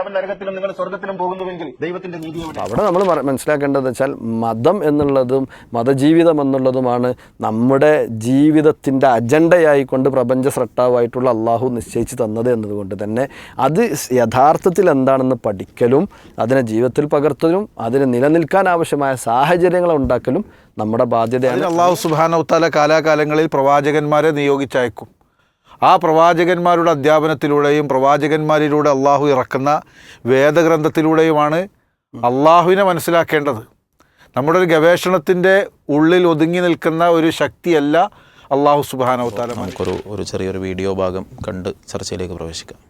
അവൻ നരകത്തിലും നിങ്ങൾ സ്വർഗത്തിലും പോകുന്നുവെങ്കിൽ ദൈവത്തിന്റെ നീതി അവിടെ നമ്മൾ മനസ്സിലാക്കേണ്ടത് വെച്ചാൽ മതം എന്നുള്ളതും മതജീവിതം എന്നുള്ളതുമാണ് നമ്മുടെ ജീവിതത്തിന്റെ അജണ്ടയായിക്കൊണ്ട് പ്രപഞ്ച സ്രട്ടാവായിട്ടുള്ള അള്ളാഹു നിശ്ചയിച്ചു തന്നത് എന്നതുകൊണ്ട് തന്നെ അത് യഥാർത്ഥത്തിൽ എന്താണെന്ന് പഠിക്കലും അതിനെ ജീവിതത്തിൽ പകർത്തലും അതിന് നിലനിൽക്കാൻ ആവശ്യമായ സാഹചര്യങ്ങൾ ഉണ്ടാക്കലും നമ്മുടെ ബാധ്യതയാണ്. അള്ളാഹു സുബാനൗത്താല കാലാകാലങ്ങളിൽ പ്രവാചകന്മാരെ നിയോഗിച്ചയക്കും. ആ പ്രവാചകന്മാരുടെ അധ്യാപനത്തിലൂടെയും പ്രവാചകന്മാരിലൂടെ അള്ളാഹു ഇറക്കുന്ന വേദഗ്രന്ഥത്തിലൂടെയുമാണ് അള്ളാഹുവിനെ മനസ്സിലാക്കേണ്ടത്. നമ്മുടെ ഒരു ഗവേഷണത്തിന്റെ ഉള്ളിൽ ഒതുങ്ങി നിൽക്കുന്ന ഒരു ശക്തിയല്ല അള്ളാഹു സുബാനൗത്താല നമുക്കൊരു ഒരു ചെറിയൊരു വീഡിയോ ഭാഗം കണ്ട് ചർച്ചയിലേക്ക് പ്രവേശിക്കാം.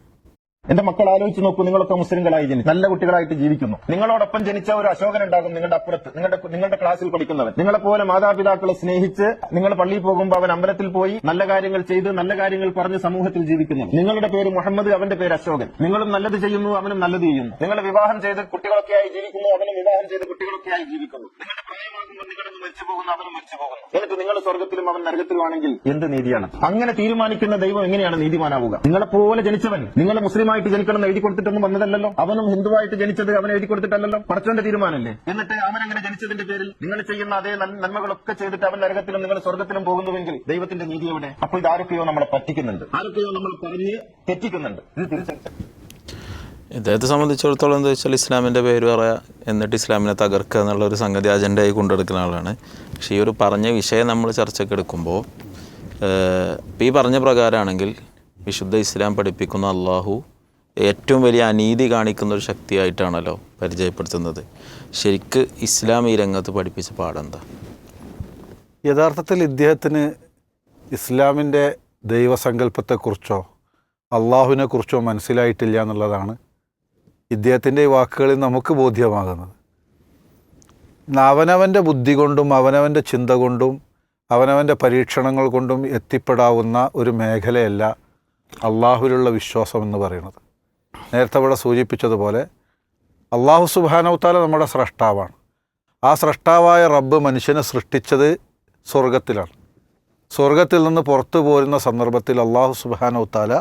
എന്റെ മക്കൾ ആലോചിച്ച് നോക്കൂ നിങ്ങളൊക്കെ മുസ്ലിങ്ങളായി ജനിച്ചു. നല്ല കുട്ടികളായിട്ട് ജീവിക്കുന്നു. നിങ്ങളോടൊപ്പം ജനിച്ച ഒരു അശോകൻ ഉണ്ടാകും നിങ്ങളുടെ അപ്പുറത്ത്. നിങ്ങളുടെ നിങ്ങളുടെ ക്ലാസ്സിൽ പഠിക്കുന്നവൻ. നിങ്ങളെ പോലെ മാതാപിതാക്കളെ സ്നേഹിച്ച് നിങ്ങൾ പള്ളിയിൽ പോകുമ്പോൾ അവൻ അമ്പലത്തിൽ പോയി നല്ല കാര്യങ്ങൾ ചെയ്ത് നല്ല കാര്യങ്ങൾ പറഞ്ഞ് സമൂഹത്തിൽ ജീവിക്കുന്നു നിങ്ങളുടെ പേര് മുഹമ്മദ് അവന്റെ പേര് അശോകൻ. നിങ്ങളും നല്ലത് ചെയ്യുന്നു അവനും നല്ലത് ചെയ്യുന്നു. നിങ്ങൾ വിവാഹം ചെയ്ത് കുട്ടികളൊക്കെയായി ജീവിക്കുന്നു അവനും വിവാഹം ചെയ്ത് കുട്ടികളൊക്കെയായി ജീവിക്കുന്നു. നിങ്ങളുടെ പ്രായമാകുമ്പോൾ നിങ്ങളൊന്ന് മരിച്ചു പോകുന്നു അവനും മരിച്ചു പോകുന്നു. എന്നിട്ട് നിങ്ങൾ സ്വർഗത്തിലും അവൻ നരകത്തിലുമാണെങ്കിൽ എന്ത് നീതിയാണ്? അങ്ങനെ തീരുമാനിക്കുന്ന ദൈവം എങ്ങനെയാണ് നീതിമാനാവുക? നിങ്ങളെ പോലെ ജനിച്ചവൻ നിങ്ങൾ മുസ്ലിമായിട്ട് ജനിക്കണം എഴുതി കൊടുത്തിട്ടൊന്നും വന്നതല്ലല്ലോ? അവനും ഹിന്ദുവായിട്ട് ജനിച്ചത് അവൻ എഴുതി കൊടുത്തിട്ടല്ലല്ലോ? പടച്ചവന്റെ തീരുമാനമല്ലേ? എന്നിട്ട് അവൻ അങ്ങനെ ജനിച്ചതിന്റെ പേരിൽ? നിങ്ങൾ ചെയ്യുന്ന അതേ നന്മകളൊക്കെ ചെയ്തിട്ട് അവൻ നരകത്തിലും നിങ്ങൾ സ്വർഗത്തിലും പോകുന്നുവെങ്കിൽ ദൈവത്തിന്റെ നീതി എവിടെ? അപ്പോൾ ഇത് ആരൊക്കെയോ നമ്മളെ പറ്റിക്കുന്നുണ്ട്. ആരൊക്കെയോ നമ്മൾ പറഞ്ഞ് തെറ്റിക്കുന്നുണ്ട്. ഇത് തിരിച്ചറിച്ചു ഇദ്ദേഹത്തെ സംബന്ധിച്ചിടത്തോളം എന്താ വെച്ചാൽ ഇസ്ലാമിന്റെ പേര് പറയുക എന്നിട്ട് ഇസ്ലാമിനെ തകർക്കുക എന്നുള്ള ഒരു സംഗതി അജണ്ടയായി കൊണ്ടെടുക്കുന്ന ആളാണ്. പക്ഷേ ഈ ഒരു പറഞ്ഞ വിഷയം നമ്മൾ ചർച്ചയ്ക്ക് എടുക്കുമ്പോൾ ഈ പറഞ്ഞ പ്രകാരമാണെങ്കിൽ വിശുദ്ധ ഇസ്ലാം പഠിപ്പിക്കുന്ന അള്ളാഹു ഏറ്റവും വലിയ അനീതി കാണിക്കുന്ന ഒരു ശക്തിയായിട്ടാണല്ലോ പരിചയപ്പെടുത്തുന്നത്. ശരിക്ക് ഇസ്ലാം ഈ രംഗത്ത് പഠിപ്പിച്ച പാടെന്താ? യഥാർത്ഥത്തിൽ ഇദ്ദേഹത്തിന് ഇസ്ലാമിന്റെ ദൈവസങ്കല്പത്തെക്കുറിച്ചോ അള്ളാഹുവിനെക്കുറിച്ചോ മനസ്സിലായിട്ടില്ല എന്നുള്ളതാണ് ഇദ്ദേഹത്തിന്റെ ഈ വാക്കുകളിൽ നമുക്ക് ബോധ്യമാകുന്നത്. അവനവന്റെ ബുദ്ധി കൊണ്ടും അവനവന്റെ ചിന്ത കൊണ്ടും അവനവന്റെ പരീക്ഷണങ്ങൾ കൊണ്ടും എത്തിപ്പെടാവുന്ന ഒരു മേഖലയല്ല അള്ളാഹുവിലുള്ള വിശ്വാസം എന്ന് പറയുന്നത്. നേരത്തെ ഇവിടെ സൂചിപ്പിച്ചതുപോലെ അള്ളാഹു സുബാനവത്താല നമ്മുടെ സ്രഷ്ടാവാണ്. ആ സ്രഷ്ടാവായ റബ്ബ് മനുഷ്യനെ സൃഷ്ടിച്ചത് സ്വർഗത്തിലാണ് സ്വർഗത്തിൽ നിന്ന് പുറത്തു പോരുന്ന സന്ദർഭത്തിൽ അള്ളാഹു സുബാനവത്താല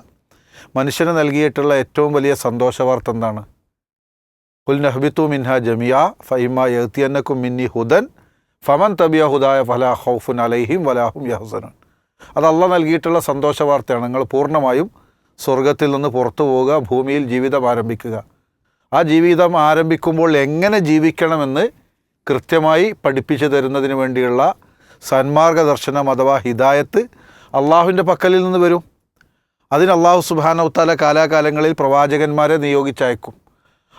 മനുഷ്യന് നൽകിയിട്ടുള്ള ഏറ്റവും വലിയ സന്തോഷവാർത്ത എന്താണ്? കുൽ നഹ്ബിത്തു മിൻഹ ജമിയ ഫൈമ യഹ്തിയന്നക്കും മിന്നി ഹുദൻ ഫമൻ തബിയ ഹുദായ ഫല ഹൗഫുൻ അലൈഹിം വലാഹും യഹ്സനുൻ. അത് അള്ള നൽകിയിട്ടുള്ള സന്തോഷ വാർത്തയാണ് നിങ്ങൾ പൂർണമായും സ്വർഗത്തിൽ നിന്ന് പുറത്തു പോവുക ഭൂമിയിൽ ജീവിതം ആരംഭിക്കുക. ആ ജീവിതം ആരംഭിക്കുമ്പോൾ എങ്ങനെ ജീവിക്കണമെന്ന് കൃത്യമായി പഠിപ്പിച്ചു തരുന്നതിന് വേണ്ടിയുള്ള സന്മാർഗദർശനം അഥവാ ഹിദായത്ത് അള്ളാഹുവിന്റെ പക്കലിൽ നിന്ന് വരും. അതിന് അള്ളാഹു സുബാനൗത്താല കാലാകാലങ്ങളിൽ പ്രവാചകന്മാരെ നിയോഗിച്ചയക്കും.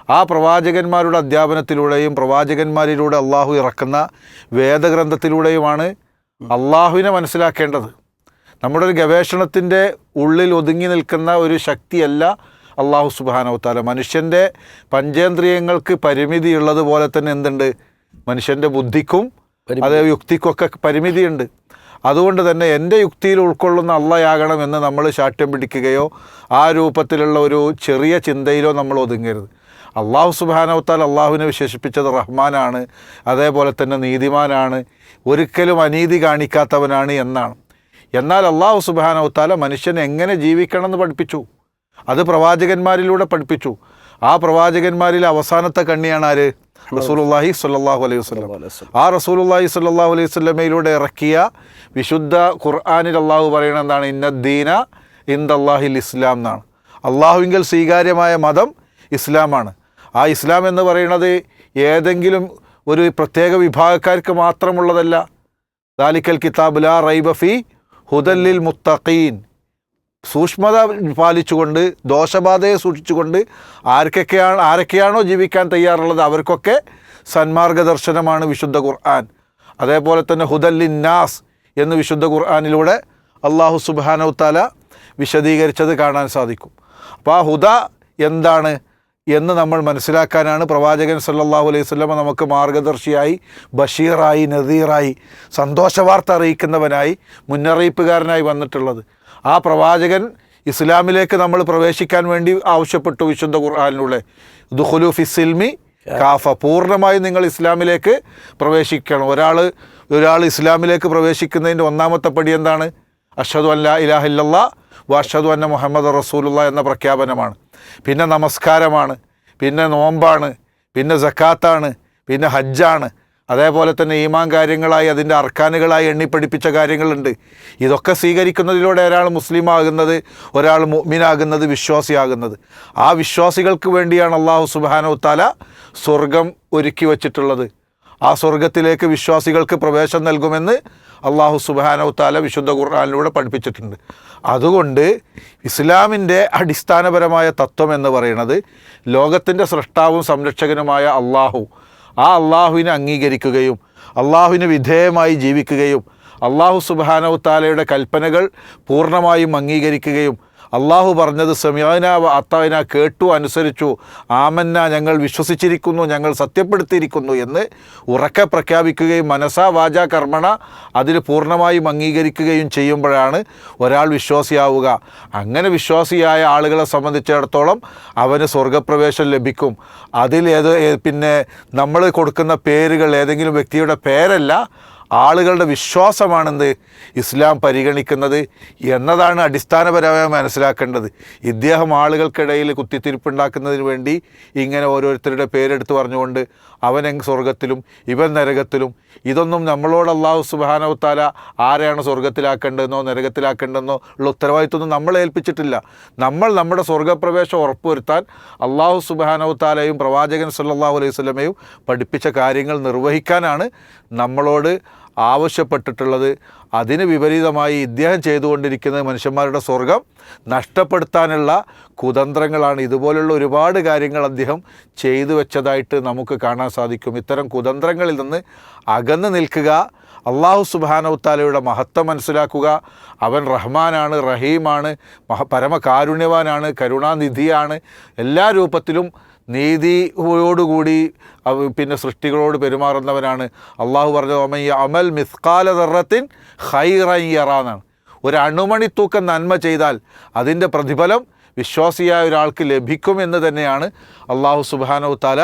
ആ പ്രവാചകന്മാരുടെ അധ്യാപനത്തിലൂടെയും പ്രവാചകന്മാരിലൂടെ അള്ളാഹു ഇറക്കുന്ന വേദഗ്രന്ഥത്തിലൂടെയുമാണ് അള്ളാഹുവിനെ മനസ്സിലാക്കേണ്ടത്. നമ്മുടെ ഒരു ഗവേഷണത്തിന്റെ ഉള്ളിൽ ഒതുങ്ങി നിൽക്കുന്ന ഒരു ശക്തിയല്ല അള്ളാഹു സുബാനവത്താല മനുഷ്യന്റെ പഞ്ചേന്ദ്രിയങ്ങൾക്ക് പരിമിതി ഉള്ളതുപോലെ തന്നെ എന്തുണ്ട്? മനുഷ്യന്റെ ബുദ്ധിക്കും അതേ യുക്തിക്കൊക്കെ പരിമിതിയുണ്ട്. അതുകൊണ്ട് തന്നെ എന്റെ യുക്തിയിൽ ഉൾക്കൊള്ളുന്ന അള്ളയാകണം എന്ന് നമ്മൾ ശാഠ്യം പിടിക്കുകയോ ആ രൂപത്തിലുള്ള ഒരു ചെറിയ ചിന്തയിലോ നമ്മൾ ഒതുങ്ങരുത്. അള്ളാഹു സുബാനവത്താൽ അള്ളാഹുവിനെ വിശേഷിപ്പിച്ചത് റഹ്മാനാണ്. അതേപോലെ തന്നെ നീതിമാനാണ്. ഒരിക്കലും അനീതി കാണിക്കാത്തവനാണ് എന്നാണ്. എന്നാൽ അള്ളാഹു സുബാനവത്താല മനുഷ്യൻ എങ്ങനെ ജീവിക്കണം എന്ന് പഠിപ്പിച്ചു? അത് പ്രവാചകന്മാരിലൂടെ പഠിപ്പിച്ചു. ആ പ്രവാചകന്മാരിൽ അവസാനത്തെ കണ്ണിയാണ് ആര്? റസൂലുള്ളാഹി സ്വല്ലല്ലാഹു അലൈഹി വസ്ലം ആ റസൂലുള്ളാഹി സ്വല്ലല്ലാഹു അലൈഹി വസ്ലമയിലൂടെ ഇറക്കിയ വിശുദ്ധ ഖുർആാനിൽ അള്ളാഹു പറയണ എന്താണ്? ഇന്നദ്ദീന ഇന്ദല്ലാഹിൽ ഇസ്ലാം എന്നാണ്. അള്ളാഹുവിങ്കൽ സ്വീകാര്യമായ മതം ഇസ്ലാമാണ്. ആ ഇസ്ലാം എന്ന് പറയുന്നത് ഏതെങ്കിലും ഒരു പ്രത്യേക വിഭാഗക്കാർക്ക് മാത്രമുള്ളതല്ല. ദാലിക്കൽ കിതാബ് ലാ റൈബ ഫി ഹുദല്ലിൽ മുത്തഖീൻ. സൂക്ഷ്മത പാലിച്ചുകൊണ്ട് ദോഷബാധയെ സൂക്ഷിച്ചുകൊണ്ട് ആർക്കൊക്കെയാണ് ആരൊക്കെയാണോ ജീവിക്കാൻ തയ്യാറുള്ളത് അവർക്കൊക്കെ സന്മാർഗദർശനമാണ് വിശുദ്ധ ഖുർആൻ. അതേപോലെ തന്നെ ഹുദല്ലിൻ നാസ് എന്ന് വിശുദ്ധ ഖുർആാനിലൂടെ അള്ളാഹു സുബാനൗത്താല വിശദീകരിച്ചത് കാണാൻ സാധിക്കും. അപ്പോൾ ആ ഹുദ എന്താണ്? എന്ന് നമ്മൾ മനസ്സിലാക്കാനാണ് പ്രവാചകൻ സല്ലാഹു അലൈഹി സ്വലമ നമുക്ക് മാർഗദർശിയായി ബഷീറായി നദീറായി സന്തോഷവാർത്ത അറിയിക്കുന്നവനായി മുന്നറിയിപ്പുകാരനായി വന്നിട്ടുള്ളത്. ആ പ്രവാചകൻ ഇസ്ലാമിലേക്ക് നമ്മൾ പ്രവേശിക്കാൻ വേണ്ടി ആവശ്യപ്പെട്ടു വിശുദ്ധ ഖുർആാനിലൂടെ. ദുഹുലു ഫിസിൽമി കാഫ. പൂർണമായും നിങ്ങൾ ഇസ്ലാമിലേക്ക് പ്രവേശിക്കണം. ഒരാൾ ഒരാൾ ഇസ്ലാമിലേക്ക് പ്രവേശിക്കുന്നതിന്റെ ഒന്നാമത്തെ പടി എന്താണ്? അഷദു അല്ല ഇലാഹില്ല വഷദു അന്ന മുഹമ്മദ് റസൂലുള്ള എന്ന പ്രഖ്യാപനമാണ്. പിന്നെ നമസ്കാരമാണ് പിന്നെ നോമ്പാണ് പിന്നെ സക്കാത്താണ് പിന്നെ ഹജ്ജാണ്. അതേപോലെ തന്നെ ഈമാൻ കാര്യങ്ങളായി അതിന്റെ അർക്കാനുകളായി എണ്ണി പഠിപ്പിച്ച കാര്യങ്ങളുണ്ട്. ഇതൊക്കെ സ്വീകരിക്കുന്നതിലൂടെ ഒരാൾ മുസ്ലിം ആകുന്നത് ഒരാൾ മുഅ്മിനാകുന്നത് വിശ്വാസിയാകുന്നത്. ആ വിശ്വാസികൾക്ക് വേണ്ടിയാണ് അള്ളാഹു സുബാനോ താല സ്വർഗം ഒരുക്കി വച്ചിട്ടുള്ളത്. ആ സ്വർഗത്തിലേക്ക് വിശ്വാസികൾക്ക് പ്രവേശം നൽകുമെന്ന് അള്ളാഹു സുബാനോ താല വിശുദ്ധ ഖുർആാനിലൂടെ പഠിപ്പിച്ചിട്ടുണ്ട്. അതുകൊണ്ട് ഇസ്ലാമിന്റെ അടിസ്ഥാനപരമായ തത്വം എന്ന് പറയുന്നത് ലോകത്തിന്റെ സൃഷ്ടാവും സംരക്ഷകനുമായ അള്ളാഹു. ആ അള്ളാഹുവിനെ അംഗീകരിക്കുകയും അള്ളാഹുവിന് വിധേയമായി ജീവിക്കുകയും അള്ളാഹു സുബാനവ് താലയുടെ കൽപ്പനകൾ പൂർണമായും അംഗീകരിക്കുകയും അള്ളാഹു പറഞ്ഞത് സമയാന അത്താവിന കേട്ടു അനുസരിച്ചു. ആമന്ന ഞങ്ങൾ വിശ്വസിച്ചിരിക്കുന്നു ഞങ്ങൾ സത്യപ്പെടുത്തിയിരിക്കുന്നു എന്ന് ഉറക്കെ പ്രഖ്യാപിക്കുകയും മനസാ വാച കർമ്മണ അതിൽ പൂർണമായും അംഗീകരിക്കുകയും ചെയ്യുമ്പോഴാണ് ഒരാൾ വിശ്വാസിയാവുക. അങ്ങനെ വിശ്വാസിയായ ആളുകളെ സംബന്ധിച്ചിടത്തോളം അവന് സ്വർഗപ്രവേശം ലഭിക്കും. അതിൽ ഏത് പിന്നെ നമ്മൾ കൊടുക്കുന്ന പേരുകൾ ഏതെങ്കിലും വ്യക്തിയുടെ പേരല്ല ആളുകളുടെ വിശ്വാസമാണെന്ത് ഇസ്ലാം പരിഗണിക്കുന്നത് എന്നതാണ് അടിസ്ഥാനപരമായി മനസ്സിലാക്കേണ്ടത്. ഇദ്ദേഹം ആളുകൾക്കിടയിൽ കുത്തിത്തിരിപ്പുണ്ടാക്കുന്നതിന് വേണ്ടി ഇങ്ങനെ ഓരോരുത്തരുടെ പേരെടുത്ത് പറഞ്ഞുകൊണ്ട് അവൻ സ്വർഗത്തിലും ഇവൻ നരകത്തിലും ഇതൊന്നും നമ്മളോട് അള്ളാഹു സുബാനവത്താല ആരെയാണ് സ്വർഗത്തിലാക്കേണ്ടതെന്നോ നരകത്തിലാക്കേണ്ടതെന്നോ ഉള്ള ഉത്തരവാദിത്വമൊന്നും നമ്മളെ ഏൽപ്പിച്ചിട്ടില്ല. നമ്മൾ നമ്മുടെ സ്വർഗപ്രവേശം ഉറപ്പുവരുത്താൻ അള്ളാഹു സുബാനവത്താലയും പ്രവാചകൻ സല്ലല്ലാഹു അലൈഹി സ്വലമയും പഠിപ്പിച്ച കാര്യങ്ങൾ നിർവഹിക്കാനാണ് നമ്മളോട് ആവശ്യപ്പെട്ടിട്ടുള്ളത്. അതിന് വിപരീതമായി ഇദ്ദേഹം ചെയ്തുകൊണ്ടിരിക്കുന്നത് മനുഷ്യന്മാരുടെ സ്വർഗം. നഷ്ടപ്പെടുത്താനുള്ള കുതന്ത്രങ്ങളാണ്. ഇതുപോലുള്ള ഒരുപാട് കാര്യങ്ങൾ അദ്ദേഹം ചെയ്തു വെച്ചതായിട്ട് നമുക്ക് കാണാൻ സാധിക്കും. ഇത്തരം കുതന്ത്രങ്ങളിൽ നിന്ന് അകന്നു നിൽക്കുക അള്ളാഹു സുബാനവുത്താലയുടെ മഹത്വം മനസ്സിലാക്കുക. അവൻ റഹ്മാനാണ് റഹീമാണ് മഹ പരമകാരുണ്യവാനാണ് കരുണാനിധിയാണ്. എല്ലാ രൂപത്തിലും നീതിയോടുകൂടി പിന്നെ സൃഷ്ടികളോട് പെരുമാറുന്നവനാണ്. അള്ളാഹു പറഞ്ഞ ഒമയ്യ അമൽ മിസ്കാല ദറത്തിൻ ഹൈറയ്യറാന്നാണ് ഒരു അണുമണി തൂക്കം നന്മ ചെയ്താൽ അതിന്റെ പ്രതിഫലം വിശ്വാസിയായ ഒരാൾക്ക് ലഭിക്കുമെന്ന് തന്നെയാണ് അള്ളാഹു സുബാനവ് താല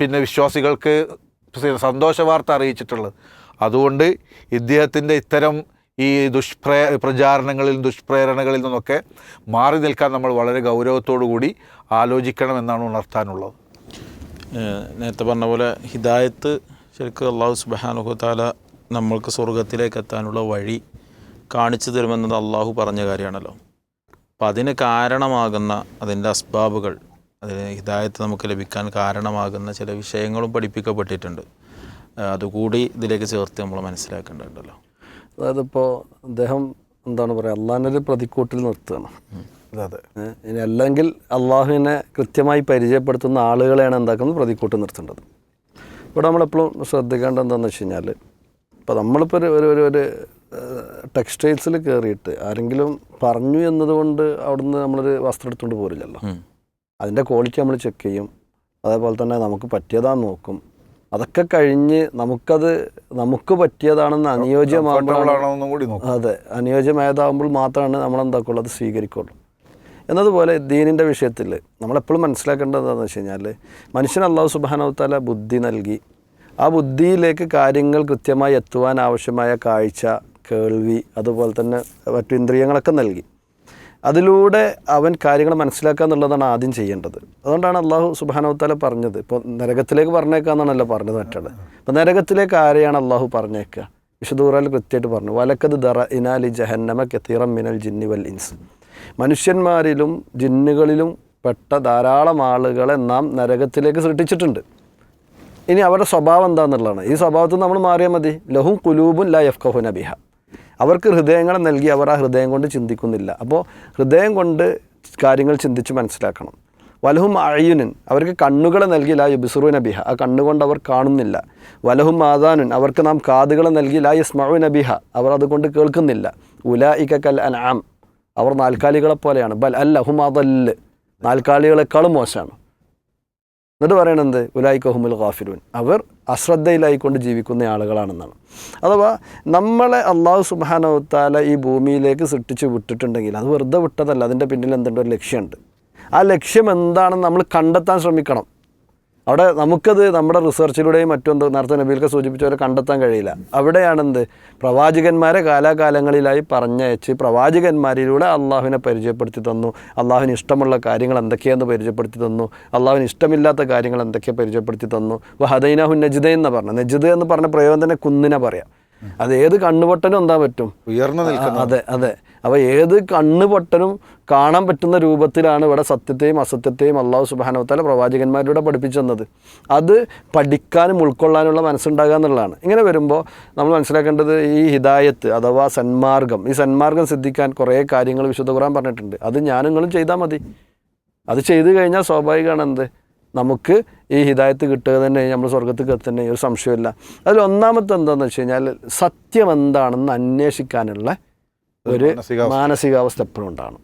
പിന്നെ വിശ്വാസികൾക്ക് സന്തോഷ വാർത്ത അറിയിച്ചിട്ടുള്ളത്. അതുകൊണ്ട് ഇദ്ദേഹത്തിന്റെ ഇത്തരം ഈ ദുഷ്പ്രേ പ്രചാരണങ്ങളിൽ ദുഷ്പ്രേരണകളിൽ നിന്നൊക്കെ മാറി നിൽക്കാൻ നമ്മൾ വളരെ ഗൗരവത്തോടു കൂടി ആലോചിക്കണമെന്നാണ് ഉണർത്താനുള്ളത്. നേരത്തെ പറഞ്ഞ പോലെ ഹിദായത്ത് ശരിക്കും അള്ളാഹു സുബാനുഹുത്താല നമ്മൾക്ക് സ്വർഗത്തിലേക്ക് എത്താനുള്ള വഴി കാണിച്ചു തരുമെന്നത് അള്ളാഹു പറഞ്ഞ കാര്യമാണല്ലോ. അപ്പം അതിന് കാരണമാകുന്ന അതിന്റെ അസ്ബാബുകൾ അതിന് ഹിദായത്ത് നമുക്ക് ലഭിക്കാൻ കാരണമാകുന്ന ചില വിഷയങ്ങളും പഠിപ്പിക്കപ്പെട്ടിട്ടുണ്ട്. അതുകൂടി ഇതിലേക്ക് ചേർത്ത് നമ്മൾ മനസ്സിലാക്കേണ്ടതുണ്ടല്ലോ. അതായത് ഇപ്പോൾ അദ്ദേഹം എന്താണ് പറയുക അള്ളാഹിനൊരു പ്രതിക്കൂട്ടിൽ നിർത്തുകയാണ്. അതെ. ഇനി അല്ലെങ്കിൽ അള്ളാഹുവിനെ കൃത്യമായി പരിചയപ്പെടുത്തുന്ന ആളുകളെയാണ് എന്താക്കുന്നത്? പ്രതിക്കൂട്ടിൽ നിർത്തേണ്ടത്. ഇവിടെ നമ്മളെപ്പോഴും ശ്രദ്ധിക്കേണ്ടത് എന്താണെന്ന് വെച്ച് കഴിഞ്ഞാൽ ഇപ്പോൾ നമ്മളിപ്പോൾ ഒരു ഒരു ഒരു ടെക്സ്റ്റൈൽസിൽ കയറിയിട്ട് ആരെങ്കിലും പറഞ്ഞു എന്നതുകൊണ്ട് അവിടുന്ന് നമ്മളൊരു വസ്ത്രം എടുത്തുകൊണ്ട് പോരില്ലല്ലോ. അതിന്റെ ക്വാളിറ്റി നമ്മൾ ചെക്ക് ചെയ്യും. അതേപോലെ തന്നെ നമുക്ക് പറ്റിയതാന്ന് നോക്കും. അതൊക്കെ കഴിഞ്ഞ് നമുക്കത് നമുക്ക് പറ്റിയതാണെന്ന് നോക്കും. അതെ അനുയോജ്യമായതാകുമ്പോൾ മാത്രമാണ് നമ്മൾ എന്താക്കുള്ളൂ അത് സ്വീകരിക്കുള്ളൂ. എന്നതുപോലെ ദീനിന്റെ വിഷയത്തിൽ നമ്മളെപ്പോഴും മനസ്സിലാക്കേണ്ടത് എന്താണെന്ന് വെച്ച് കഴിഞ്ഞാൽ മനുഷ്യൻ അള്ളാഹു സുബാനവത്താല ബുദ്ധി നൽകി. ആ ബുദ്ധിയിലേക്ക് കാര്യങ്ങൾ കൃത്യമായി എത്തുവാൻ ആവശ്യമായ കാഴ്ച കേൾവി അതുപോലെ തന്നെ മറ്റു ഇന്ദ്രിയങ്ങളൊക്കെ നൽകി. അതിലൂടെ അവൻ കാര്യങ്ങൾ മനസ്സിലാക്കുക എന്നുള്ളതാണ് ആദ്യം ചെയ്യേണ്ടത്. അതുകൊണ്ടാണ് അള്ളാഹു സുബാനവത്താല പറഞ്ഞത്. ഇപ്പോൾ നരകത്തിലേക്ക് പറഞ്ഞേക്കാന്നാണല്ലോ പറഞ്ഞത് മറ്റാൾ അപ്പോൾ നരകത്തിലേക്ക് ആരെയാണ് അള്ളാഹു പറഞ്ഞേക്കുക? വിശുദൂറാൽ കൃത്യമായിട്ട് പറഞ്ഞു വലക്കത് ദറ ഇനാലി ജഹന്നമ കത്തീറം മിനൽ ജിന്നി വൽ ഇൻസ്. മനുഷ്യന്മാരിലും ജിന്നുകളിലും പെട്ട ധാരാളം ആളുകളെ നാം നരകത്തിലേക്ക് സൃഷ്ടിച്ചിട്ടുണ്ട്. ഇനി അവരുടെ സ്വഭാവം എന്താണെന്നുള്ളതാണ് ഈ സ്വഭാവത്തിൽ നമ്മൾ മാറിയാൽ മതി. ലഹും കുലൂബും ല യഫ്കഹുന ബിഹ. അവർക്ക് ഹൃദയങ്ങൾ നൽകി അവർ ആ ഹൃദയം കൊണ്ട് ചിന്തിക്കുന്നില്ല. അപ്പോൾ ഹൃദയം കൊണ്ട് കാര്യങ്ങൾ ചിന്തിച്ച് മനസ്സിലാക്കണം. വലഹും അഴയുനൻ അവർക്ക് കണ്ണുകളെ നൽകി ലാ യുബിസുറു നബിഹ ആ കണ്ണുകൊണ്ട് അവർ കാണുന്നില്ല. വലഹും ആദാനുൻ അവർക്ക് നാം കാതുകളെ നൽകി ലാ യസ്മഉന നബിഹ അവർ അതുകൊണ്ട് കേൾക്കുന്നില്ല. ഉലാ കൽ അനാം അവർ നാൽക്കാലികളെ പോലെയാണ്. ബൽ അല്ലഹു അതല്ല് നാൽക്കാലികളെക്കാളും മോശമാണ്. എന്നിട്ട് പറയണത് ഉലായിക്കഹുമുൽ ഗാഫിലൂൻ അവർ അശ്രദ്ധയിലായിക്കൊണ്ട് ജീവിക്കുന്ന ആളുകളാണെന്നാണ്. അഥവാ നമ്മളെ അള്ളാഹു സുബാനവത്താല ഈ ഭൂമിയിലേക്ക് സൃഷ്ടിച്ച് വിട്ടിട്ടുണ്ടെങ്കിൽ അത് വെറുതെ വിട്ടതല്ല അതിന്റെ പിന്നിൽ എന്തുണ്ട്? ഒരു ലക്ഷ്യമുണ്ട്. ആ ലക്ഷ്യം എന്താണെന്ന് നമ്മൾ കണ്ടെത്താൻ ശ്രമിക്കണം. അവിടെ നമുക്കത് നമ്മുടെ റിസർച്ചിലൂടെയും മറ്റും എന്തോ നേരത്തെ നബീൽക്ക് സൂചിപ്പിച്ച പോലെ കണ്ടെത്താൻ കഴിയില്ല. അവിടെയാണെന്ത് പ്രവാചകന്മാരെ കാലാകാലങ്ങളിലായി പറഞ്ഞയച്ച് പ്രവാചകന്മാരിലൂടെ അള്ളാഹുവിനെ പരിചയപ്പെടുത്തി തന്നു. അള്ളാഹുവിന് ഇഷ്ടമുള്ള കാര്യങ്ങൾ എന്തൊക്കെയാണെന്ന് പരിചയപ്പെടുത്തി തന്നു. അള്ളാഹുവിന് ഇഷ്ടമില്ലാത്ത കാര്യങ്ങൾ എന്തൊക്കെ പരിചയപ്പെടുത്തി തന്നു. വഹദൈനാഹു നജിദ എന്ന് പറഞ്ഞു നജിദ് എന്ന് പറഞ്ഞ പ്രയോഗം തന്നെ കുന്നിനെ പറയാം. അത് ഏത് കണ്ണുപൊട്ടനും എന്താ പറ്റും? ഉയർന്നു അതെ അതെ. അപ്പോൾ ഏത് കണ്ണ് പൊട്ടനും കാണാൻ പറ്റുന്ന രൂപത്തിലാണ് ഇവിടെ സത്യത്തെയും അസത്യത്തെയും അള്ളാഹു സുബാനവത്താല പ്രവാചകന്മാരിലൂടെ പഠിപ്പിച്ചു തന്നത്. അത് പഠിക്കാനും ഉൾക്കൊള്ളാനുള്ള മനസ്സുണ്ടാകുക എന്നുള്ളതാണ്. ഇങ്ങനെ വരുമ്പോൾ നമ്മൾ മനസ്സിലാക്കേണ്ടത് ഈ ഹിദായത്ത് അഥവാ സന്മാർഗം ഈ സന്മാർഗം സിദ്ധിക്കാൻ കുറേ കാര്യങ്ങൾ വിശുദ്ധ ഖുറാൻ പറഞ്ഞിട്ടുണ്ട്. അത് ഞാനിങ്ങളും നിങ്ങളും ചെയ്താൽ മതി. അത് ചെയ്തു കഴിഞ്ഞാൽ സ്വാഭാവികമാണ് എന്ത്? നമുക്ക് ഈ ഹിദായത്ത് കിട്ടുക തന്നെ നമ്മൾ സ്വർഗത്തിൽ തന്നെ ഒരു സംശയമില്ല അതിൽ ഒന്നാമത്തെ എന്താണെന്ന് വെച്ച് കഴിഞ്ഞാൽ സത്യം എന്താണെന്ന് അന്വേഷിക്കാനുള്ള ഒരു മാനസികാവസ്ഥ. എപ്പോഴും ഉണ്ടാകണം.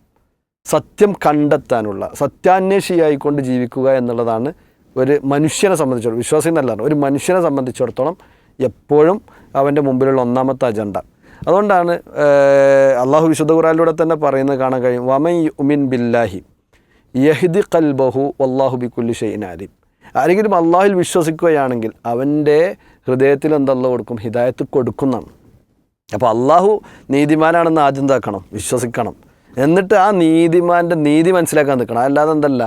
സത്യം കണ്ടെത്താനുള്ള സത്യാന്വേഷിയായിക്കൊണ്ട് ജീവിക്കുക എന്നുള്ളതാണ് ഒരു മനുഷ്യനെ സംബന്ധിച്ചിടത്തോളം വിശ്വാസം എന്നല്ല ഒരു മനുഷ്യനെ സംബന്ധിച്ചിടത്തോളം എപ്പോഴും അവന്റെ മുമ്പിലുള്ള ഒന്നാമത്തെ അജണ്ട. അതുകൊണ്ടാണ് അള്ളാഹു വിശുദ്ധ ഖുറാനിലൂടെ തന്നെ പറയുന്നത് കാണാൻ കഴിയും വമൻ ഉമിൻ ബില്ലാഹി യഹിദി കൽബഹു വല്ലാഹു ബിക്കുല്ലി ഷെയ്ൻ ആലിം ആരെങ്കിലും അള്ളാഹിൽ വിശ്വസിക്കുകയാണെങ്കിൽ അവന്റെ ഹൃദയത്തിൽ എന്തല്ല കൊടുക്കും? ഹിദായത്ത് കൊടുക്കുന്നതാണ്. അപ്പോൾ അള്ളാഹു നീതിമാനാണെന്ന് ആദ്യം എന്താക്കണം? വിശ്വസിക്കണം. എന്നിട്ട് ആ നീതിമാന്റെ നീതി മനസ്സിലാക്കാൻ നിൽക്കണം അല്ലാതെ എന്തല്ല?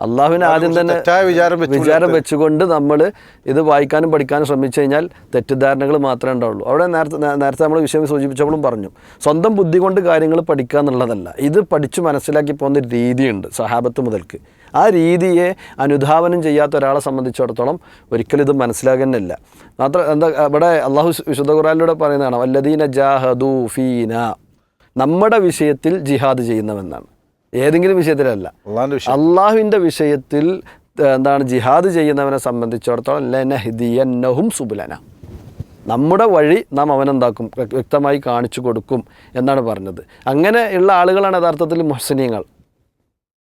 അള്ളാഹുവിന് ആദ്യം തന്നെ വിചാരം വെച്ചുകൊണ്ട് വിചാരം വെച്ചുകൊണ്ട് നമ്മൾ ഇത് വായിക്കാനും പഠിക്കാനും ശ്രമിച്ചു കഴിഞ്ഞാൽ തെറ്റിദ്ധാരണകൾ മാത്രമേ ഉണ്ടാവുള്ളൂ. അവിടെ നേരത്തെ നേരത്തെ നമ്മൾ വിഷയം സൂചിപ്പിച്ചപ്പോഴും പറഞ്ഞു. സ്വന്തം ബുദ്ധി കൊണ്ട് കാര്യങ്ങൾ പഠിക്കുക എന്നുള്ളതല്ല. ഇത് പഠിച്ചു മനസ്സിലാക്കി പോകുന്ന രീതിയുണ്ട് സഹാബത്ത് മുതൽക്ക്. ആ രീതിയെ അനുധാവനം ചെയ്യാത്ത ഒരാളെ സംബന്ധിച്ചിടത്തോളം ഒരിക്കലും ഇത് മനസ്സിലാകുന്നില്ല. മാത്രം എന്താ ഇവിടെ അള്ളാഹു വിശുദ്ധ ഖുറാനിലൂടെ പറയുന്നതാണ് വല്ലദീന ജാഹദു ഫീന. നമ്മുടെ വിഷയത്തിൽ ജിഹാദ് ചെയ്യുന്നവെന്നാണ് ഏതെങ്കിലും വിഷയത്തിലല്ല. അള്ളാഹുവിന്റെ വിഷയത്തിൽ എന്താണ് ജിഹാദ് ചെയ്യുന്നവനെ സംബന്ധിച്ചിടത്തോളം ലനഹ്ദിയന്നഹും സുബുലന. നമ്മുടെ വഴി നാം അവനെന്താക്കും? വ്യക്തമായി കാണിച്ചു കൊടുക്കും എന്നാണ് പറഞ്ഞത്. അങ്ങനെയുള്ള ആളുകളാണ് യഥാർത്ഥത്തിൽ മുഹ്സനീങ്ങൾ.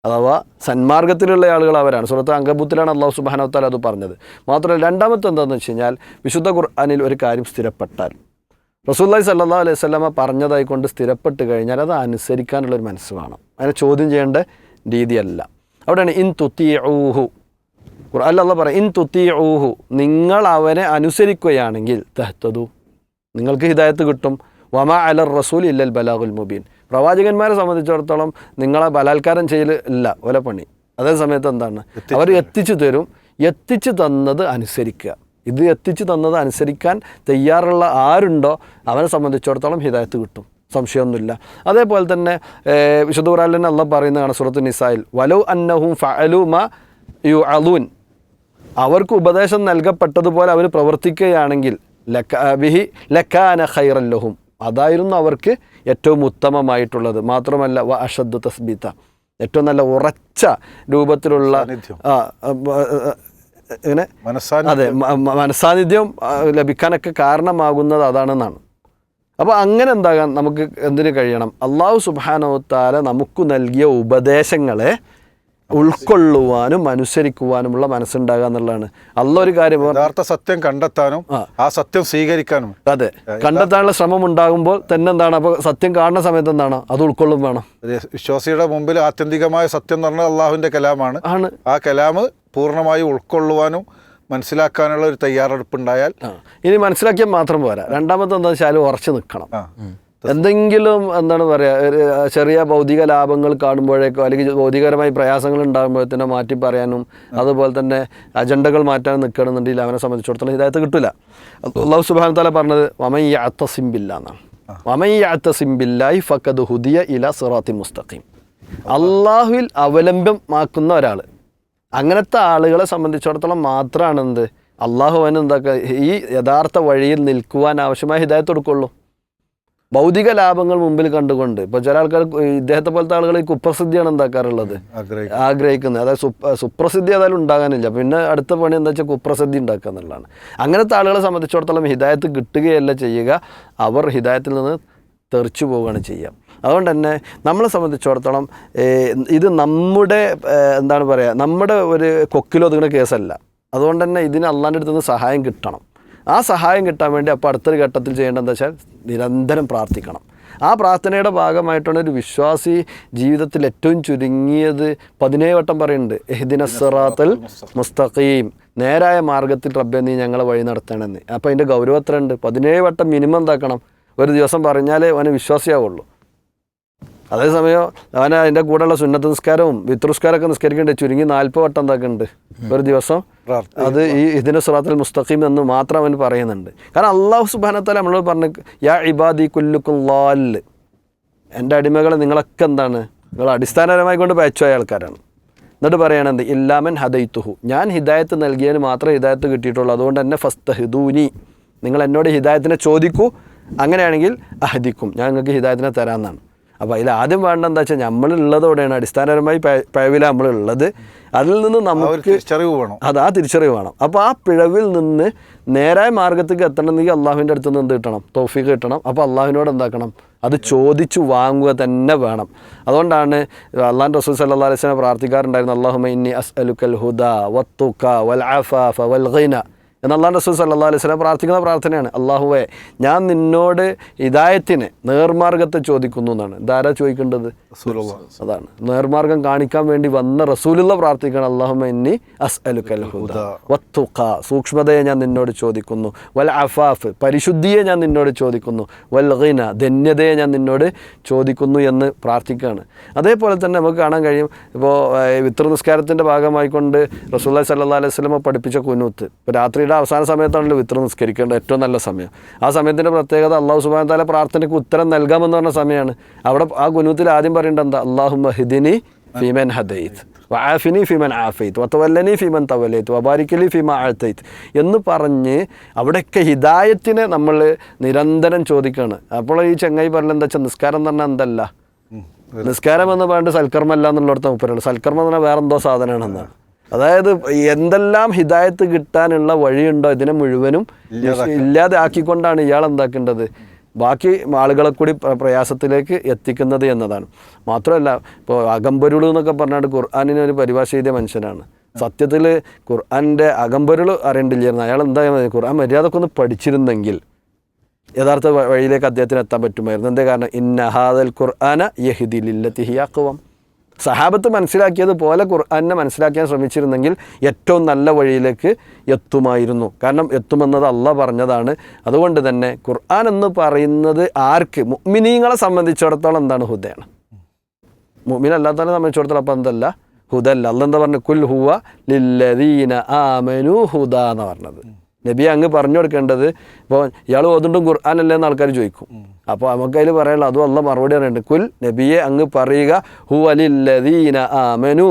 അഥവാ സന്മാർഗത്തിലുള്ള ആളുകൾ അവരാണ്. സുഹൃത്ത് അങ്കബൂത്തിലാണ് അള്ളാഹു സുബാനവത്താൽ അത് പറഞ്ഞത്. മാത്രമല്ല രണ്ടാമത്തെ എന്താണെന്ന് വെച്ച് കഴിഞ്ഞാൽ വിശുദ്ധ ഖുർആാനിൽ ഒരു കാര്യം സ്ഥിരപ്പെട്ടാൽ. റസൂല്ലായി സല്ലാ അലൈഹി സ്വലമ പറഞ്ഞതായിക്കൊണ്ട് സ്ഥിരപ്പെട്ട് കഴിഞ്ഞാൽ അത് അനുസരിക്കാനുള്ളൊരു മനസ്സ് വേണം. അതിനെ ചോദ്യം ചെയ്യേണ്ട രീതിയല്ല. അവിടെയാണ് ഇൻ തുത്തി ഊഹു ഖുർആൻ അല്ല പറയാം ഇൻ തുത്തി ഊഹു നിങ്ങൾ അവനെ അനുസരിക്കുകയാണെങ്കിൽ തെഹത്തതു നിങ്ങൾക്ക് ഹിദായത്ത് കിട്ടും. വമ അലർ റസൂൽ ഇല്ലൽ ബലാഹുൽ മുബീൻ. പ്രവാചകന്മാരെ സംബന്ധിച്ചിടത്തോളം നിങ്ങളെ ബലാത്കാരം ചെയ്യൽ ഇല്ല ഒലപ്പണി പണി. അതേ സമയത്ത് എന്താണ്? അവർ എത്തിച്ചു തരും. എത്തിച്ചു തന്നത് അനുസരിക്കുക. ഇത് എത്തിച്ചു തന്നത് അനുസരിക്കാൻ തയ്യാറുള്ള ആരുണ്ടോ അവനെ സംബന്ധിച്ചിടത്തോളം ഹിതായത്ത് കിട്ടും. സംശയമൊന്നുമില്ല. അതേപോലെ തന്നെ വിശുദ്ധ തന്നെ അല്ല പറയുന്നതാണ് സുറത്ത് നിസായിൽ വലു അന്നഹും ഫഅലു മ യു അലൂൻ അവർക്ക് ഉപദേശം നൽകപ്പെട്ടതുപോലെ അവർ പ്രവർത്തിക്കുകയാണെങ്കിൽ ലക്ക ബിഹി ലക്കാന ഖൈറല്ലഹും അതായിരുന്നു അവർക്ക് ഏറ്റവും ഉത്തമമായിട്ടുള്ളത്. മാത്രമല്ല വ അഷദ്ദു തസ്ബീത്ത. ഏറ്റവും നല്ല ഉറച്ച രൂപത്തിലുള്ള ഇങ്ങനെ അതെ മനസാന്നിധ്യം മനസ്സാന്നിധ്യം ലഭിക്കാനൊക്കെ കാരണമാകുന്നത് അതാണെന്നാണ്. അപ്പോൾ അങ്ങനെ എന്താകാൻ നമുക്ക് എന്തിനു കഴിയണം? അള്ളാഹു സുബാനോത്താല നമുക്ക് നൽകിയ ഉപദേശങ്ങളെ ഉൾക്കൊള്ളുവാനും അനുസരിക്കുവാനുമുള്ള മനസ്സുണ്ടാകുക എന്നുള്ളതാണ്. അല്ല ഒരു കാര്യം യഥാർത്ഥ സത്യം കണ്ടെത്താനും ആ. സത്യം സ്വീകരിക്കാനും. അതെ. കണ്ടെത്താനുള്ള ശ്രമം ഉണ്ടാകുമ്പോൾ തന്നെ എന്താണ്? അപ്പോൾ സത്യം കാണുന്ന സമയത്ത് എന്താണ്? അത് ഉൾക്കൊള്ളും വേണം. വിശ്വാസിയുടെ മുമ്പിൽ ആത്യന്തികമായ സത്യം എന്ന് പറഞ്ഞാൽ അള്ളാഹുവിന്റെ കലാമാണ്. ആണ്. ആ കലാമ് പൂർണമായി ഉൾക്കൊള്ളുവാനും മനസ്സിലാക്കാനുള്ള ഒരു തയ്യാറെടുപ്പ് ഉണ്ടായാൽ ഇനി മനസ്സിലാക്കിയാൽ മാത്രം പോരാ. രണ്ടാമത്തെ എന്താ വെച്ചാൽ ഉറച്ചു നിൽക്കണം ആ. എന്തെങ്കിലും എന്താണ് പറയുക ചെറിയ ഭൗതിക ലാഭങ്ങൾ കാണുമ്പോഴേക്കോ അല്ലെങ്കിൽ ഭൗതികപരമായി പ്രയാസങ്ങൾ ഉണ്ടാകുമ്പോഴത്തേനോ മാറ്റി പറയാനും അതുപോലെ തന്നെ അജണ്ടകൾ മാറ്റാനും നിൽക്കണമെന്നുണ്ടെങ്കിൽ അവനെ സംബന്ധിച്ചിടത്തോളം ഹിദായത്ത് കിട്ടില്ല അള്ളാഹു സുബാൻ താല പറഞ്ഞത് വമയ്യാത്ത യാത്തസിംബില്ല എന്നാണ്. വമൻ യാത്തസിംബില്ലായി ഫക്കത് ഹുദിയ ഇല സിറാത്തി മുസ്തഖീം. അള്ളാഹുവിൽ അവലംബമാക്കുന്ന ഒരാൾ അങ്ങനത്തെ ആളുകളെ സംബന്ധിച്ചിടത്തോളം മാത്രമാണ് എന്ത് അള്ളാഹു അവന് എന്താക്കുക ഈ യഥാർത്ഥ വഴിയിൽ നിൽക്കുവാൻ ആവശ്യമായ ഹിദായത്ത് കൊടുക്കുള്ളൂ. ഭൗതിക ലാഭങ്ങൾ മുമ്പിൽ കണ്ടുകൊണ്ട് ഇപ്പോൾ ചില ആൾക്കാർ ഇദ്ദേഹത്തെ പോലത്തെ ആളുകൾ ഈ കുപ്രസിദ്ധിയാണ് എന്താക്കാറുള്ളത്? ആഗ്രഹിക്കുന്നത്. അതായത് സുപ്രസിദ്ധി ഏതായാലും ഉണ്ടാകാനില്ല. പിന്നെ അടുത്ത പണി എന്താ വെച്ചാൽ കുപ്രസിദ്ധി ഉണ്ടാക്കുക എന്നുള്ളതാണ്. അങ്ങനത്തെ ആളുകളെ സംബന്ധിച്ചിടത്തോളം ഹിദായത്ത് കിട്ടുകയല്ല ചെയ്യുക. അവർ ഹിദായത്തിൽ നിന്ന് തെറിച്ചു പോവുകയാണ് ചെയ്യുക അതുകൊണ്ട് തന്നെ നമ്മളെ സംബന്ധിച്ചിടത്തോളം ഇത് നമ്മുടെ എന്താണ് പറയുക നമ്മുടെ ഒരു കൊക്കിലൊതുങ്ങുന്ന കേസല്ല. അതുകൊണ്ട് തന്നെ ഇതിന് അള്ളാന്റെ അടുത്ത് നിന്ന് സഹായം കിട്ടണം. ആ സഹായം കിട്ടാൻ വേണ്ടി അപ്പോൾ അടുത്തൊരു ഘട്ടത്തിൽ ചെയ്യേണ്ടതെന്ന് വെച്ചാൽ നിരന്തരം പ്രാർത്ഥിക്കണം. ആ പ്രാർത്ഥനയുടെ ഭാഗമായിട്ടാണ് ഒരു വിശ്വാസി ജീവിതത്തിൽ ഏറ്റവും ചുരുങ്ങിയത് പതിനേഴ് വട്ടം പറയുന്നുണ്ട്. എഹ്ദിന സിറാത്തൽ മുസ്തഖീം. നേരായ മാർഗത്തിൽ റബ്ബെ നീ ഞങ്ങളെ വഴി നടത്തണമെന്ന്. അപ്പോൾ അതിന്റെ ഗൗരവം എത്ര ഉണ്ട് പതിനേഴ് വട്ടം മിനിമം എന്താക്കണം? ഒരു ദിവസം പറഞ്ഞാലേ അവന് വിശ്വാസിയാവുള്ളൂ. അതേസമയം അവൻ അതിന്റെ കൂടെയുള്ള സുന്നത്ത് നിസ്കാരവും വിത്രുസ്കാരമൊക്കെ നിസ്കരിക്കേണ്ട ചുരുങ്ങി നാൽപ്പത് വട്ടം എന്തൊക്കെ ഉണ്ട് ഒരു ദിവസം അത് ഈ ഇതിന് സുറാത്തുൽ മുസ്തഖീം എന്ന് മാത്രം അവൻ പറയുന്നുണ്ട്. കാരണം അള്ളാഹു സുബാനത്താല നമ്മളോട് പറഞ്ഞു യാ ഇബാദി കുല്ലുക്കും ലാൽ എന്റെ അടിമകൾ നിങ്ങളൊക്കെ എന്താണ്? നിങ്ങൾ അടിസ്ഥാനപരമായി കൊണ്ട് പയച്ചുപോയ ആൾക്കാരാണ്. എന്നിട്ട് പറയണത് ഇല്ലാമൻ ഹദൈത്തുഹു. ഞാൻ ഹിദായത്ത് നൽകിയതിന് മാത്രമേ ഹിദായത്ത് കിട്ടിയിട്ടുള്ളൂ. അതുകൊണ്ട് തന്നെ ഫസ്ത ഹിദൂനി നിങ്ങൾ എന്നോട് ഹിദായത്തിനെ ചോദിക്കൂ. അങ്ങനെയാണെങ്കിൽ അഹദിക്കും. ഞാൻ നിങ്ങൾക്ക് ഹിദായത്തിനെ തരാമെന്നാണ്. അപ്പോൾ അതിൽ ആദ്യം വേണ്ട എന്താ വെച്ചാൽ നമ്മളുള്ളതോടെയാണ് അടിസ്ഥാനപരമായി പിഴവില നമ്മളുള്ളത് അതിൽ നിന്ന് നമുക്ക് തിരിച്ചറിവ് വേണം. അത് ആ തിരിച്ചറിവ് വേണം. അപ്പോൾ ആ പിഴവിൽ നിന്ന് നേരായ മാർഗത്തേക്ക് എത്തണമെന്നെങ്കിൽ അള്ളാഹുവിന്റെ അടുത്ത് നിന്ന് എന്ത് കിട്ടണം? തോഫീക്ക് കിട്ടണം. അപ്പോൾ അള്ളാഹുവിനോട് എന്താക്കണം? അത് ചോദിച്ചു വാങ്ങുക തന്നെ വേണം. അതുകൊണ്ടാണ് അള്ളാൻ റസൂൽ സല്ലാ അലൈഹി സ്വലം പ്രാർത്ഥിക്കാറുണ്ടായിരുന്നു അള്ളാഹുമ ഇന്നി അസ് അലുക്കൽ ഹുദ വത്തുക്ക വൽ ആഫാഫ വൽ ഖൈന എന്ന് അള്ളാഹ് റസൂൽ സല്ലാ അലൈഹി സ്വലം പ്രാർത്ഥിക്കുന്ന പ്രാർത്ഥനയാണ്. അള്ളാഹുവെ ഞാൻ നിന്നോട് ഹിദായത്തിന് നേർമാർഗത്തെ ചോദിക്കുന്നു എന്നാണ്. ഇതാരാ ചോദിക്കേണ്ടത്? അതാണ്. നേർമാർഗം കാണിക്കാൻ വേണ്ടി വന്ന റസൂലുള്ള പ്രാർത്ഥിക്കണം അള്ളാഹുമ ഇന്നി അസ് അലുക്കൽ വത്തുഖ. സൂക്ഷ്മതയെ ഞാൻ നിന്നോട് ചോദിക്കുന്നു. വൽ അഫാഫ് പരിശുദ്ധിയെ ഞാൻ നിന്നോട് ചോദിക്കുന്നു. വൽ ഗിന ധന്യതയെ ഞാൻ നിന്നോട് ചോദിക്കുന്നു എന്ന് പ്രാർത്ഥിക്കുകയാണ്. അതേപോലെ തന്നെ നമുക്ക് കാണാൻ കഴിയും ഇപ്പോൾ വിത്ര നിസ്കാരത്തിന്റെ ഭാഗമായിക്കൊണ്ട് റസൂല്ലാ സല്ലാ അലൈഹി സ്വലമ പഠിപ്പിച്ച കുനൂത്ത്. ഇപ്പോൾ രാത്രിയുടെ അവസാന സമയത്താണല്ലോ വിത്ര നിസ്കരിക്കേണ്ടത്. ഏറ്റവും നല്ല സമയം. ആ സമയത്തിന്റെ പ്രത്യേകത അള്ളാഹു സുബാൻ താല പ്രാർത്ഥനയ്ക്ക് ഉത്തരം നൽകാമെന്ന് പറഞ്ഞ സമയമാണ്. അവിടെ ആ കുനൂത്തിൽ ആദ്യം പറയേണ്ടത് എന്താ? അള്ളാഹു മഹിദിനി ഫിമൻ ഹദൈത്ത് വആഫിനി ഫിമൻ ആഫൈത്ത് വത്തവല്ലനി ഫിമൻ തവലൈത്ത് വബാരിക്കലി ഫിമ ആഴ്ത്തൈത്ത് എന്ന് പറഞ്ഞ് അവിടെയൊക്കെ ഹിദായത്തിനെ നമ്മൾ നിരന്തരം ചോദിക്കുകയാണ് അപ്പോൾ ഈ ചെങ്ങായി പറഞ്ഞ എന്താ വെച്ചാൽ നിസ്കാരം എന്ന് പറഞ്ഞാൽ എന്തല്ല? നിസ്കാരം എന്ന് പറഞ്ഞിട്ട് സൽക്കർമ്മല്ല എന്നുള്ളിടത്ത് മുപ്പരുള്ളൂ സൽക്കർമ്മം എന്ന് പറഞ്ഞാൽ വേറെന്തോ സാധനമാണെന്നാണ്. അതായത് എന്തെല്ലാം ഹിദായത്ത് കിട്ടാനുള്ള വഴിയുണ്ടോ ഇതിനെ മുഴുവനും ഇല്ലാതെ ആക്കിക്കൊണ്ടാണ് ഇയാൾ എന്താക്കേണ്ടത്? ബാക്കി ആളുകളെ കൂടി പ്രയാസത്തിലേക്ക് എത്തിക്കുന്നത് എന്നതാണ്. മാത്രമല്ല ഇപ്പോൾ അകമ്പരുൾ എന്നൊക്കെ പറഞ്ഞാൽ ഖുർആാനിന് ഒരു പരിഭാഷ എഴുതിയ മനുഷ്യനാണ്. സത്യത്തിൽ ഖുർആാന്റെ അകമ്പരുൾ അറിയണ്ടില്ലായിരുന്നു. അയാൾ എന്താ ഖുർആൻ മര്യാദക്കൊന്ന് പഠിച്ചിരുന്നെങ്കിൽ യഥാർത്ഥ വഴിയിലേക്ക് അദ്ദേഹത്തിന് എത്താൻ പറ്റുമായിരുന്നു. എന്തേ കാരണം? ഇന്നഹാദൽ ഖുർആന യഹിദി സഹാബത്ത് മനസ്സിലാക്കിയതുപോലെ ഖുർആാനെ മനസ്സിലാക്കാൻ ശ്രമിച്ചിരുന്നെങ്കിൽ ഏറ്റവും നല്ല വഴിയിലേക്ക് എത്തുമായിരുന്നു. കാരണം എത്തുമെന്നത് അല്ല പറഞ്ഞതാണ്. അതുകൊണ്ട് തന്നെ ഖുർആൻ എന്ന് പറയുന്നത് ആർക്ക്? മുഅ്മിനീങ്ങളെ സംബന്ധിച്ചിടത്തോളം എന്താണ് ഹുദയാണ്? മുഅ്മിൻ അല്ലാത്തവരെ സംബന്ധിച്ചിടത്തോളം അപ്പം എന്തല്ല? ഹുദല്ല. അല്ല എന്താ പറഞ്ഞത്? കുൽ ഹുവ ലില്ലദീന ആമനു ഹുദ എന്ന് പറഞ്ഞത്. നബി അങ്ങ് പറഞ്ഞു കൊടുക്കേണ്ടത് ഇപ്പോൾ ഇയാൾ ഓതുണ്ടും ഖുർആാനല്ലേ എന്ന് ആൾക്കാർ ചോദിക്കും. അപ്പോൾ നമുക്ക് അതിൽ പറയാനുള്ള അതും അല്ല മറുപടി പറയുന്നുണ്ട്. കുൽ നബിയെ അങ്ങ് പറയുക ഹു അലില്ലദീന ആമനു.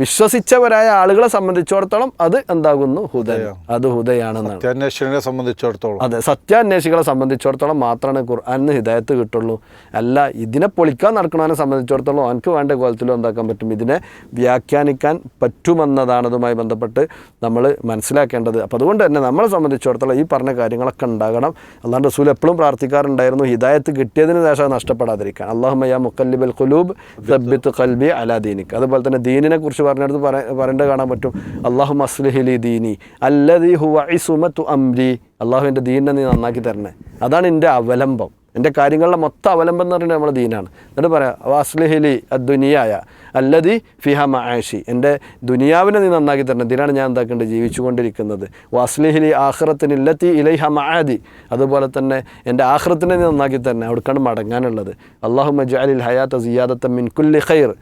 വിശ്വസിച്ചവരായ ആളുകളെ സംബന്ധിച്ചിടത്തോളം അത് എന്താകുന്നു? ഹുദയ. അത് ഹുദയാണെന്നാണ്. സത്യാന്വേഷണനെ സംബന്ധിച്ചിടത്തോളം. അതെ സത്യാന്വേഷികളെ സംബന്ധിച്ചിടത്തോളം മാത്രമാണ് ഖുർആാനിന് ഹിദായത്ത് കിട്ടുള്ളൂ. അല്ല ഇതിനെ പൊളിക്കാൻ നടക്കണവനെ സംബന്ധിച്ചിടത്തോളം അവനക്ക് വേണ്ട കോലത്തിലും എന്താക്കാൻ പറ്റും? ഇതിനെ വ്യാഖ്യാനിക്കാൻ പറ്റുമെന്നതാണ് അതുമായി ബന്ധപ്പെട്ട് നമ്മൾ മനസ്സിലാക്കേണ്ടത്. അപ്പോൾ അതുകൊണ്ട് തന്നെ നമ്മളെ സംബന്ധിച്ചിടത്തോളം ഈ പറഞ്ഞ കാര്യങ്ങളൊക്കെ ഉണ്ടാകണം. അല്ലാണ്ട് റസൂൽ എപ്പോഴും പ്രാർത്ഥിക്കാറുണ്ടായിരുന്നു ഹിദായത്ത് കിട്ടിയതിന് ശേഷം നഷ്ടപ്പെടാതിരിക്കാൻ. അള്ളാഹുമയ്യ മുക്കല്ലിബൽ ഖുലൂബ് സബ്ബിത്ത് കൽബി അലാ ദീനിക്ക് അതുപോലെ തന്നെ ദീനിനെ കുറിച്ച് പറഞ്ഞിടത്ത് പറ പറയേണ്ടത് കാണാൻ പറ്റും. അള്ളാഹു മസ്ലിഹിലി ദീനി അല്ലദീ ഹുവ സുമത്തു അംരി. അള്ളാഹുവിന്റെ ദീനിനെ നീ നന്നാക്കി തരണേ. അതാണ് എന്റെ അവലംബം. എന്റെ കാര്യങ്ങളുടെ മൊത്തം അവലംബം എന്ന് പറയുന്നത് നമ്മുടെ ദീനാണ്. എന്നിട്ട് പറയാം അസ്ലിഹിലി അദ്ദുനിയായ അല്ലതി ഫിഹ മആഷി എന്റെ ദുനിയാവിനെ നീ നന്നാക്കി തരണം. ഇതിനാണ് ഞാൻ എന്താക്കേണ്ടത്? ജീവിച്ചുകൊണ്ടിരിക്കുന്നത്. വാസ്ലിഹിലി ആഹ്റത്തിന് ഇല്ലത്തി ഇലൈഹ മആദി അതുപോലെ തന്നെ എന്റെ ആഹ്റത്തിനെ നീ നന്നാക്കി തരണം. അവിടെക്കാണ് മടങ്ങാനുള്ളത്. അള്ളാഹു മജാലിൽ ഹയാത്ത സിയാദത്ത മിൻ കുല്ലി ഖൈർ.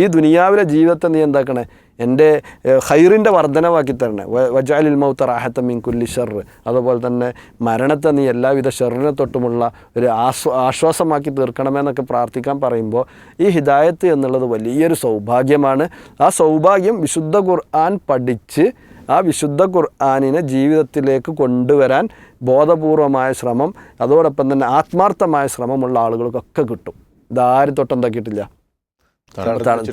ഈ ദുനിയാവിലെ ജീവിതത്തെ നീ എന്താക്കണേ? എന്റെ ഹൈറിന്റെ വർധനവാക്കി തരണേ വജാലിൽ മൗത്ത റാഹത്ത മീൻ കുല്ലി ഷർ അതുപോലെ തന്നെ മരണത്തെ നീ എല്ലാവിധ ഷെറിനെ തൊട്ടുമുള്ള ഒരു ആശ്വ ആശ്വാസമാക്കി തീർക്കണമെന്നൊക്കെ പ്രാർത്ഥിക്കാൻ പറയുമ്പോൾ ഈ ഹിദായത്ത് എന്നുള്ളത് വലിയൊരു സൗഭാഗ്യമാണ്. ആ സൗഭാഗ്യം വിശുദ്ധ ഖുർആൻ പഠിച്ച് ആ വിശുദ്ധ ഖുർആാനിനെ ജീവിതത്തിലേക്ക് കൊണ്ടുവരാൻ ബോധപൂർവമായ ശ്രമം അതോടൊപ്പം തന്നെ ആത്മാർത്ഥമായ ശ്രമമുള്ള ആളുകൾക്കൊക്കെ കിട്ടും. ഇതാരും തൊട്ടെന്താക്കിയിട്ടില്ല.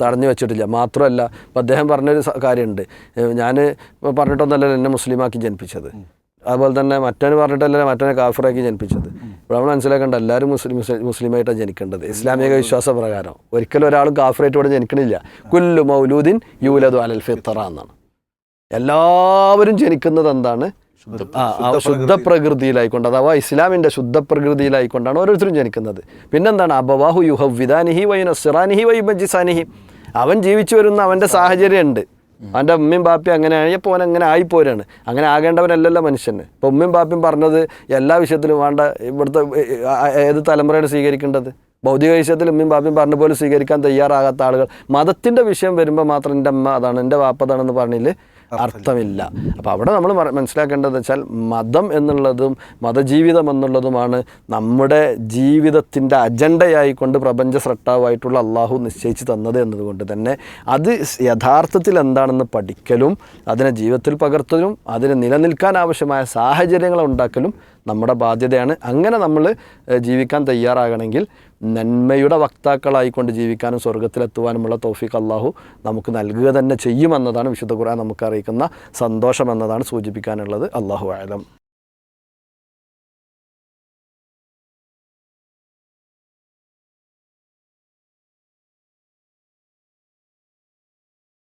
തടഞ്ഞു വെച്ചിട്ടില്ല. മാത്രമല്ല ഇപ്പം അദ്ദേഹം പറഞ്ഞൊരു കാര്യമുണ്ട്. ഞാൻ പറഞ്ഞിട്ടൊന്നല്ല എന്നെ മുസ്ലിമാക്കി ജനിപ്പിച്ചത്. അതുപോലെ തന്നെ മറ്റവന് പറഞ്ഞിട്ടല്ല മറ്റവനെ കാഫിറാക്കി ജനിപ്പിച്ചത്. ഇപ്പോൾ നമ്മൾ മനസ്സിലാക്കേണ്ട എല്ലാവരും മുസ്ലിം മുസ്ലിം- മുസ്ലിമായിട്ടാണ് ജനിക്കേണ്ടത്. ഇസ്ലാമിക വിശ്വാസ പ്രകാരം. ഒരിക്കലും ഒരാളും കാഫിറായിട്ട് ഇവിടെ ജനിക്കണില്ല. കുല്ലു മൗലൂദിൻ യൂലദു അലൽ ഫിത്തറ എന്നാണ്. എല്ലാവരും ജനിക്കുന്നത് എന്താണ്? ശുദ്ധ പ്രകൃതിയിലായിക്കൊണ്ട് അഥവാ ഇസ്ലാമിന്റെ ശുദ്ധ പ്രകൃതിയിലായിക്കൊണ്ടാണ് ഓരോരുത്തരും ജനിക്കുന്നത്. പിന്നെന്താണ്? അബവാഹു യുഹവിദാനിഹി വൈന സിറാനിഹി വൈ മജിസാനിഹി അവൻ ജീവിച്ചു വരുന്ന അവന്റെ സാഹചര്യമുണ്ട്. അവന്റെ ഉമ്മയും ബാപ്പയും അങ്ങനെ ഇപ്പോൾ അവൻ അങ്ങനെ ആയിപ്പോരാണ്. അങ്ങനെ ആകേണ്ടവനല്ലല്ലോ മനുഷ്യന്. ഇപ്പോൾ ഉമ്മയും ബാപ്പയും പറഞ്ഞത് എല്ലാ വിഷയത്തിലും വേണ്ട ഇവിടുത്തെ ഏത് തലമുറയാണ് സ്വീകരിക്കേണ്ടത്? ഭൗതിക വിഷയത്തിൽ ഉമ്മയും ബാപ്പയും പറഞ്ഞ പോലെ സ്വീകരിക്കാൻ തയ്യാറാകാത്ത ആളുകൾ. മതത്തിന്റെ വിഷയം വരുമ്പോൾ മാത്രം എന്റെ അമ്മ അതാണ് എന്റെ ബാപ്പ അതാണെന്ന് പറഞ്ഞതിൽ അർത്ഥമില്ല. അപ്പോൾ അവിടെ നമ്മൾ മനസ്സിലാക്കേണ്ടത് വെച്ചാൽ മതം എന്നുള്ളതും മതജീവിതം എന്നുള്ളതുമാണ് നമ്മുടെ ജീവിതത്തിന്റെ അജണ്ടയായിക്കൊണ്ട് പ്രപഞ്ച സ്രട്ടാവായിട്ടുള്ള അള്ളാഹു നിശ്ചയിച്ച് തന്നത് എന്നതുകൊണ്ട് തന്നെ. അത് യഥാർത്ഥത്തിൽ എന്താണെന്ന് പഠിക്കലും അതിനെ ജീവിതത്തിൽ പകർത്തലും അതിന് നിലനിൽക്കാൻ ആവശ്യമായ സാഹചര്യങ്ങൾ ഉണ്ടാക്കലും നമ്മുടെ ബാധ്യതയാണ്. അങ്ങനെ നമ്മൾ ജീവിക്കാൻ തയ്യാറാകണമെങ്കിൽ നന്മയുടെ വക്താക്കളായിക്കൊണ്ട് ജീവിക്കാനും സ്വർഗത്തിലെത്തുവാനുമുള്ള തൗഫീഖ് അള്ളാഹു നമുക്ക് നൽകുക തന്നെ ചെയ്യുമെന്നതാണ് വിശുദ്ധ ഖുർആൻ നമുക്ക് അറിയിക്കുന്ന സന്തോഷമെന്നതാണ് സൂചിപ്പിക്കാനുള്ളത്. അള്ളാഹു ആലം